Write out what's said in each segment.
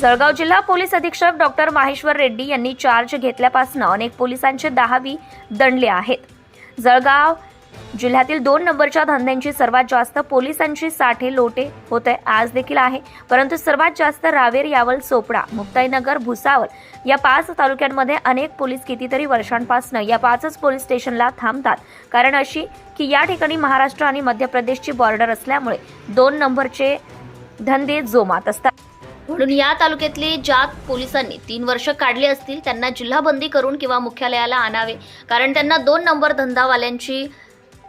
जळगाव जिल्हा पोलीस अधीक्षक डॉक्टर माहेश्वर रेड्डी यांनी चार्ज घेतल्यापासून अनेक पोलिसांचे दहावी दंडले आहेत. जळगाव जिल्ह्यातील दोन नंबरच्या धंद्यांची सर्वात जास्त पोलिसांची साठे लोटे होते आज देखील आहे. परंतु सर्वात जास्त रावेर यावल चोपडा मुक्ताईनगर भुसावळ या पाच तालुक्यांमध्ये अनेक पोलीस कितीतरी वर्षांपासून या पाचच पोलीस स्टेशनला थांबतात. कारण अशी की या ठिकाणी महाराष्ट्र आणि मध्य प्रदेशची बॉर्डर असल्यामुळे दोन नंबरचे धंदे जोमात असतात. म्हणून या तालुक्यातले ज्या पोलिसांनी तीन वर्ष काढले असतील त्यांना जिल्हाबंदी करून किंवा मुख्यालयाला आणावे. कारण त्यांना दोन नंबर धंदावाल्यांची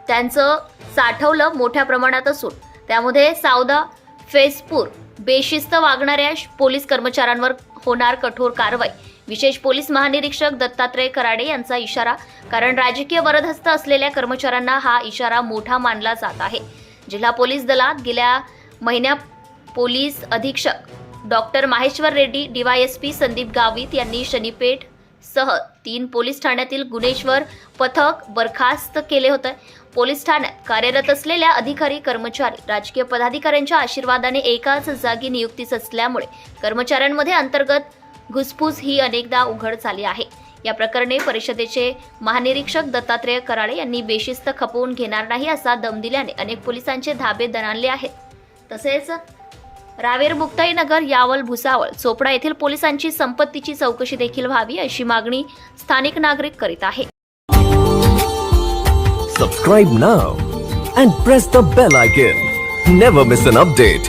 त्यांचं साठवलं मोठ्या प्रमाणात असून त्यामध्ये सावदा फेसपूर बेशिस्त वागणाऱ्या श- पोलीस कर्मचाऱ्यांवर होणार कठोर कारवाई. विशेष पोलीस महानिरीक्षक दत्तात्रय कराडे यांचा इशारा कारण राजकीय वरदहस्त असलेल्या कर्मचाऱ्यांना हा इशारा मोठा मानला जात आहे. जिल्हा पोलीस दलात गेल्या महिन्या पोलीस अधीक्षक डॉक्टर माहेश्वर रेड्डी डीवायएसपी संदीप गावित यांनी शनीपेठ सह तीन पोलीस ठाण्यातील गुन्हेश्वर पथक बरखास्त केले होते. पोलीस ठाण्यात कार्यरत असलेल्या अधिकारी कर्मचारी राजकीय पदाधिकाऱ्यांच्या आशीर्वादाने एकाच जागी नियुक्तीच असल्यामुळे कर्मचाऱ्यांमध्ये अंतर्गत घुसफूस ही अनेकदा उघड झाली आहे. या प्रकरणी परिषदेचे महानिरीक्षक दत्तात्रय कराळे यांनी बेशिस्त खपवून घेणार नाही असा दम दिल्याने अनेक पोलिसांचे धाबे दणाणले आहेत. तसेच रावेर मुक्ताईनगर यावल भुसावळ चोपडा येथील पोलिसांची संपत्तीची चौकशी देखील व्हावी अशी मागणी स्थानिक नागरिक करीत आहे. Subscribe now and press the bell icon never miss an update